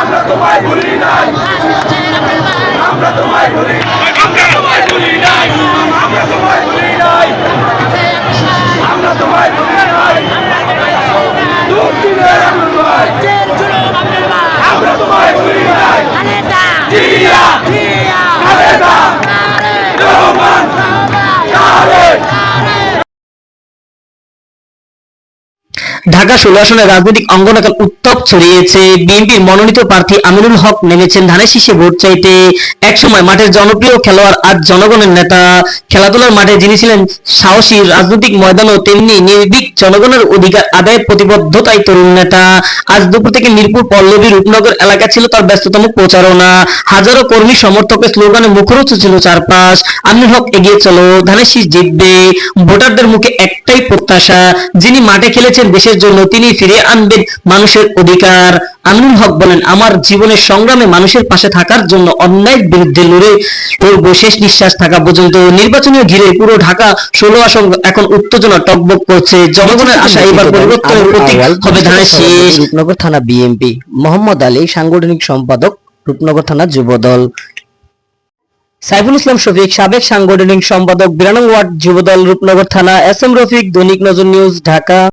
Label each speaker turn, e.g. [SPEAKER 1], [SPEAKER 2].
[SPEAKER 1] আমরা তোমায় ভুলি নাই। আমরা তোমায় ভুলি ঢাকা ষোলো আসনে রাজনৈতিক অঙ্গন এখন উত্তপ ছড়িয়েছে। বিএনপির মনোনীত প্রার্থী আমিনুল হক নেমেছেন ধানের শীষে ভোট চাইতে। একসময় মাঠের জনপ্রিয় খেলোয়াড় আজ জনগণের নেতা। খেলাধুলার মাঠে যিনি ছিলেন সাহসী রাজনৈতিক ময়দানও তেমনি নির্ভীক জনগণের অধিকার আদায়ের প্রতিবদ্ধতায় তরুণ নেতা। আজ দুপুর থেকে মিরপুর, পল্লবী, রূপনগর এলাকা ছিল তার ব্যস্ততম প্রচারণা। হাজারো কর্মী সমর্থকের স্লোগানে মুখরোচ ছিল চারপাশ। আমিনুল হক এগিয়ে চলো, ধানের শীষ জিতবে। ভোটারদের মুখে একটাই প্রত্যাশা, যিনি মাঠে খেলেছেন দেশের জন্য তিনি ফিরিয়ে আনবেন মানুষের অধিকার। আমিনুল হক বলেন আমার জীবনের সংগ্রামে মানুষের পাশে থাকার জন্য অন্যায়ের বিরুদ্ধে লড়ে করব শেষ নিঃশ্বাস থাকা পর্যন্ত। নির্বাচনীয় ঘিরে পুরো ঢাকা ষোলো আসন এখন উত্তেজনা টকবক করছে। জনগণের আশা এবার পরিবর্তনের প্রতীক হবে ধানের শীষ
[SPEAKER 2] রূপনগর থানা বিএমপি মোহাম্মদ আলী সাংগঠনিক সম্পাদক রূপনগর থানা যুবদল। সাইফুল ইসলাম শফিক সাবেক সাংগঠনিক সম্পাদক বিরানং ওয়ার্ড যুবদল রূপনগর থানা। এস এম রফিক দৈনিক নজর নিউজ ঢাকা।